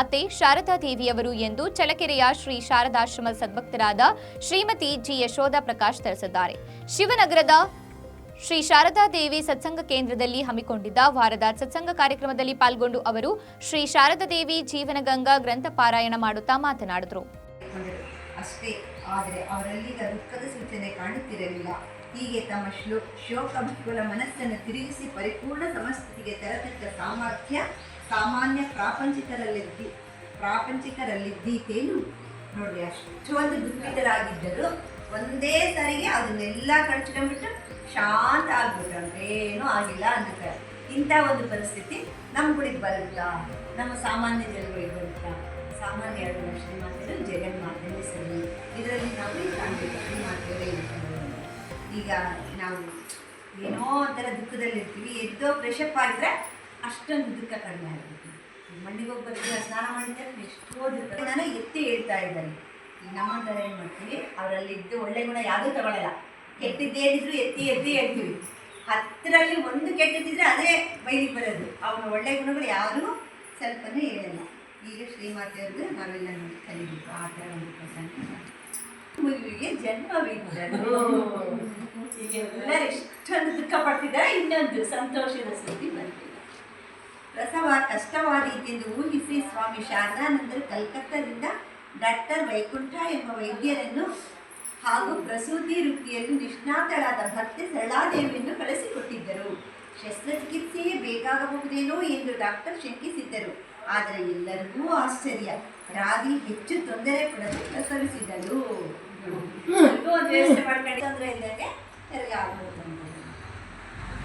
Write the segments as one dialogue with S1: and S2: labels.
S1: ಮಾತೆ ಶಾರದಾ ದೇವಿಯವರು ಎಂದು ಚಳಕೆರೆಯ ಶ್ರೀ ಶಾರದಾಶ್ರಮ ಸದ್ಭಕ್ತರಾದ ಶ್ರೀಮತಿ ಜಿ ಯಶೋಧ ಪ್ರಕಾಶ್ ತಿಳಿಸಿದ್ದಾರೆ. ಶಿವನಗರದ ಶ್ರೀ ಶಾರದಾ ದೇವಿ ಸತ್ಸಂಗ ಕೇಂದ್ರದಲ್ಲಿ ಹಮ್ಮಿಕೊಂಡಿದ್ದ ವಾರದ ಸತ್ಸಂಗ ಕಾರ್ಯಕ್ರಮದಲ್ಲಿ ಪಾಲ್ಗೊಂಡು ಅವರು ಶ್ರೀ ಶಾರದಾ ದೇವಿ ಜೀವನಗಂಗಾ ಗ್ರಂಥ ಪಾರಾಯಣ ಮಾಡುತ್ತಾ ಮಾತನಾಡಿದರು.
S2: ಅಷ್ಟೇ, ಆದರೆ ಅವರಲ್ಲೀಗ ದುಃಖದ ಸೂಚನೆ ಕಾಣುತ್ತಿರಲಿಲ್ಲ. ಹೀಗೆ ತಮ್ಮ ಶ್ಲೋ, ಶೋಕ ಮನಸ್ಸನ್ನು ತಿರುಗಿಸಿ ಪರಿಪೂರ್ಣ ಸಮಸ್ಥಿತಿಗೆ ತರತಕ್ಕ ಸಾಮರ್ಥ್ಯ ಸಾಮಾನ್ಯ ಪ್ರಾಪಂಚಿಕರಲ್ಲಿದ್ದಿ ಪ್ರಾಪಂಚಿಕರಲ್ಲಿದ್ದೀತೇನು ನೋಡ್ರಿ ಅಷ್ಟು ಒಂದು ದುಃಖಿತರಾಗಿದ್ದರು ಒಂದೇ ಸರಿಗೆ ಅದನ್ನೆಲ್ಲ ಕಳ್ಚ್ಕೊಂಡ್ಬಿಟ್ಟು ಶಾಂತ ಆಗ್ಬಿಟ್ರು. ಏನೂ ಆಗಿಲ್ಲ ಅಂತಾರೆ ಇಂಥ ಒಂದು ಪರಿಸ್ಥಿತಿ ನಮ್ಮ ಗುಡಿಗೆ ಬರುತ್ತಾ? ನಮ್ಮ ಸಾಮಾನ್ಯ ಜನಗಳಿಗೆ ಬರುತ್ತಾ? ಸಾಮಾನ್ಯ ಹೇಳುವ ಜಗನ್ ಜಗನ್ಮಾತೆಯೇ ಸರಿ. ಇದರಲ್ಲಿ ನಾವು ಇರ್ತಾರೆ ಈಗ ನಾವು ಏನೋ ಒಂಥರ ದುಃಖದಲ್ಲಿರ್ತೀವಿ, ಎದ್ದೋ ಫ್ರೆಶಪ್ ಆಗಿದ್ರೆ ಅಷ್ಟೊಂದು ದುಃಖ ಕಡಿಮೆ ಆಗಿಬಿಟ್ಟು ಮಂಡಿಗೆ ಹೋಗಿ ಬರ್ತೀವಿ ಸ್ನಾನ ಮಾಡಿದ್ರೆ ಎಷ್ಟೋ ದುಃಖ. ನಾನು ಎತ್ತಿ ಹೇಳ್ತಾ ಇದ್ದಾರೆ ನಮ್ಮ ಥರ ಏನು ಮಾಡ್ತೀವಿ ಅವರಲ್ಲಿ ಇದ್ದು ಒಳ್ಳೆ ಗುಣ ಯಾವುದೂ ತಗೊಳ್ಳಲ್ಲ ಕೆಟ್ಟಿದ್ದೇನಿದ್ರು ಎತ್ತಿ ಎತ್ತಿ ಹೇಳ್ತೀವಿ. ಹತ್ತರಲ್ಲಿ ಒಂದು ಕೆಟ್ಟದಿದ್ರೆ ಅದೇ ಬೈಲಿಗೆ ಬರೋದು. ಅವನ ಒಳ್ಳೆ ಗುಣಗಳು ಯಾರೂ ಸ್ವಲ್ಪನೇ ಹೇಳಲ್ಲ. ಈಗ ಶ್ರೀಮಾತೆಯವ್ರದ್ದು ನಾವೆಲ್ಲ ನೋಡಿ ಕಲಿಬೇಕು. ಆ ಥರ ಒಂದು ಪ್ರಸಂಗ. ಮಗುವಿಗೆ ಜನ್ಮ ಈಗ ಎಲ್ಲರೂ ಎಷ್ಟೊಂದು ದುಃಖ ಪಡ್ತಿದ್ದಾರೆ ಇನ್ನೊಂದು ಸಂತೋಷದ ಸುದ್ದಿ ಬಂದಿಲ್ಲ ಪ್ರಸವ ಕಷ್ಟವಾದೀತೆಂದು ಊಹಿಸಿ ಸ್ವಾಮಿ ಶಾರದಾನಂದರು ಕಲ್ಕತ್ತಾದಿಂದ ಡಾಕ್ಟರ್ ವೈಕುಂಠ ಎಂಬ ವೈದ್ಯರನ್ನು ಹಾಗೂ ಪ್ರಸೂತಿ ವೃತ್ತಿಯಲ್ಲಿ ನಿಷ್ಣಾತಳಾದ ಭಕ್ತಿ ಸರಳಾದೇವಿಯನ್ನು ಕಳಿಸಿಕೊಟ್ಟಿದ್ದರು. ಶಸ್ತ್ರಚಿಕಿತ್ಸೆಯೇ ಬೇಕಾಗಬಹುದೇನೋ ಎಂದು ಡಾಕ್ಟರ್ ಶಂಕಿಸಿದ್ದರು. ಆದರೆ ಎಲ್ಲರಿಗೂ ಆಶ್ಚರ್ಯ. ರಾಗಿ ಹೆಚ್ಚು ತೊಂದರೆ ಪಡದೆ ಪ್ರಸವಿಸಿದಳು. ಮಾಡ್ಕೊಂಡು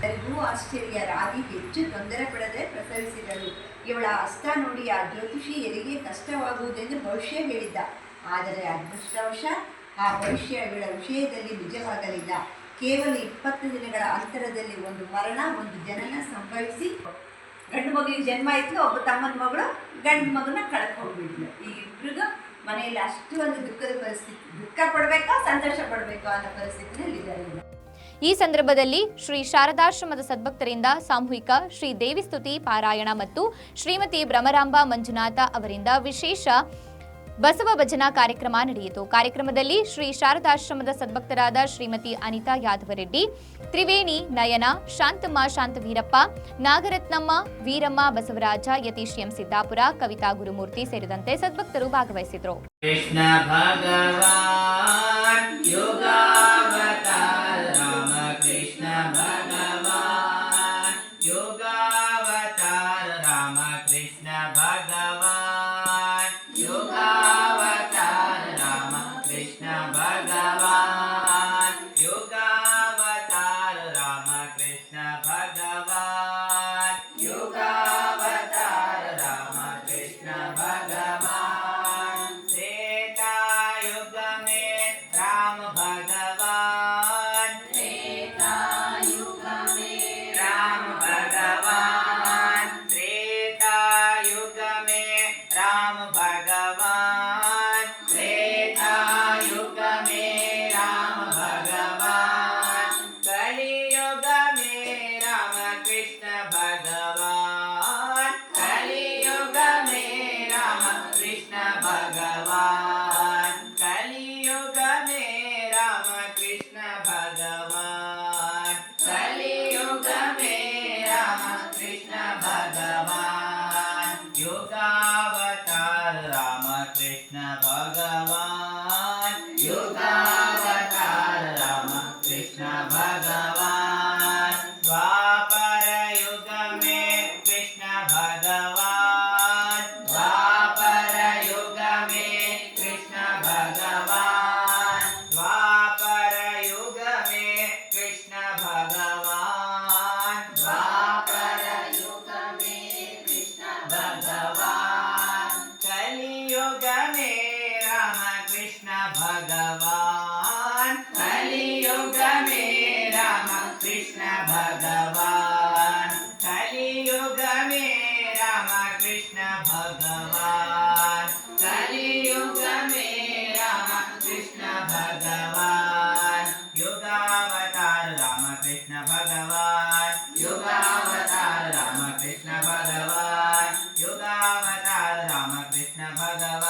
S2: ಎಲ್ಲರಿಗೂ ಆಶ್ಚರ್ಯ. ರಾಧಿ ಹೆಚ್ಚು ತೊಂದರೆ ಪಡದೆ ಪ್ರಸವಿಸಿದಳು. ಇವಳ ಹಸ್ತ ನೋಡಿ ಆ ಜ್ಯೋತಿಷಿ ಎಲ್ಲಿಗೆ ಕಷ್ಟವಾಗುವುದೆಂದು ಭವಿಷ್ಯ ಹೇಳಿದ್ದ. ಆದರೆ ಅದೃಷ್ಟವಶ ಆ ಭವಿಷ್ಯ ಇವಳ ವಿಷಯದಲ್ಲಿ ನಿಜವಾಗಲಿಲ್ಲ. ಕೇವಲ ಇಪ್ಪತ್ತು ದಿನಗಳ ಅಂತರದಲ್ಲಿ ಒಂದು ಮರಣ, ಒಂದು ಜನನ ಸಂಭವಿಸಿ ಗಂಡು ಮಗುವಿಗೆ ಜನ್ಮ ಆಯಿತು, ಒಬ್ಬ ತಮ್ಮನ ಮಗಳು ಗಂಡು ಮಗನ ಕಳಕ್ಕೆ ಹೋಗ್ಬಿಟ್ಲು. ಈ ಇಬ್ಬರಿಗೂ ಮನೆಯಲ್ಲಿ ಅಷ್ಟು ಒಂದು ದುಃಖದ ಪರಿಸ್ಥಿತಿ, ದುಃಖ ಪಡಬೇಕೋ, ಸಂತೋಷ ಪಡಬೇಕಾ ಅನ್ನೋ ಪರಿಸ್ಥಿತಿನಲ್ಲಿ ಇದ್ದಾರೆ
S1: ಈ ಸಂದರ್ಭದಲ್ಲಿ ಶ್ರೀ ಶಾರದಾಶ್ರಮದ ಸದ್ಭಕ್ತರಿಂದ ಸಾಮೂಹಿಕ ಶ್ರೀ ದೇವಿಸ್ತುತಿ ಪಾರಾಯಣ ಮತ್ತು ಶ್ರೀಮತಿ ಭ್ರಮರಾಂಬ ಮಂಜುನಾಥ ಅವರಿಂದ ವಿಶೇಷ ಬಸವ ಭಜನಾ ಕಾರ್ಯಕ್ರಮ ನಡೆಯಿತು. ಕಾರ್ಯಕ್ರಮದಲ್ಲಿ ಶ್ರೀ ಶಾರದಾಶ್ರಮದ ಸದ್ಭಕ್ತರಾದ ಶ್ರೀಮತಿ ಅನಿತಾ ಯಾದವರೆಡ್ಡಿ, ತ್ರಿವೇಣಿ ನಯನ, ಶಾಂತಮ್ಮ, ಶಾಂತವೀರಪ್ಪ, ನಾಗರತ್ನಮ್ಮ, ವೀರಮ್ಮ, ಬಸವರಾಜ, ಯತೀಶ್ ಎಂ ಸಿದ್ದಾಪುರ, ಕವಿತಾ ಗುರುಮೂರ್ತಿ ಸೇರಿದಂತೆ ಸದ್ಭಕ್ತರು ಭಾಗವಹಿಸಿದರು.
S3: कृष्ण भगवान। कलयुग में राम कृष्ण भगवान। युगावतार राम
S1: कृष्ण भगवान। युगावतार राम कृष्ण भगवान। युगावतार राम कृष्ण भगवान।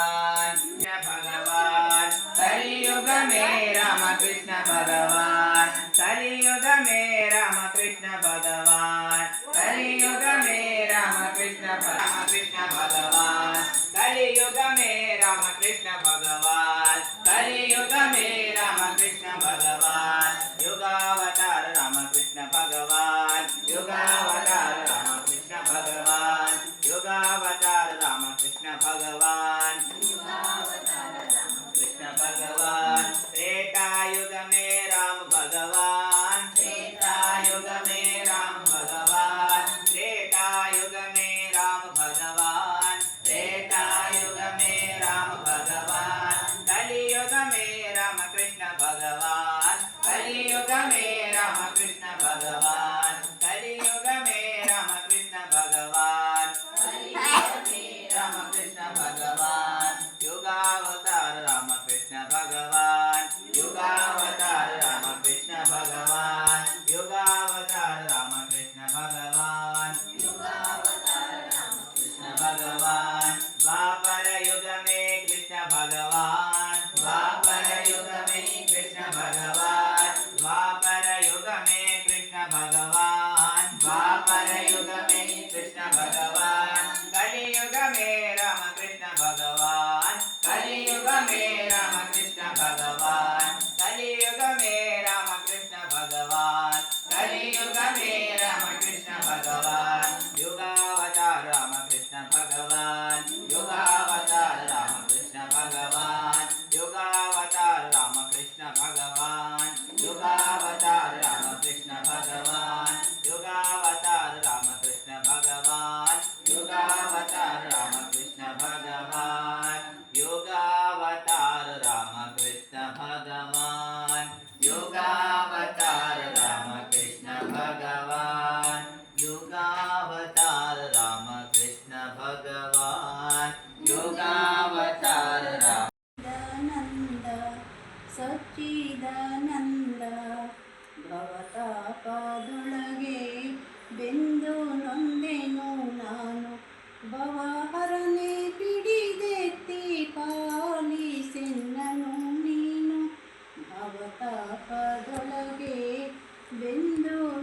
S1: Absolute
S4: no. ಆನಂದ ಭವತಾಪದೊಳಗೆ ಬೆಂದು ನೊಂದೆನು ನಾನು. ಭವಹರನೆ ಪಿಡಿದೆತ್ತಿ ಪಾಲಿಸೆನ್ನನು ನೀನು. ಭವತಾಪದೊಳಗೆ ಬೆಂದು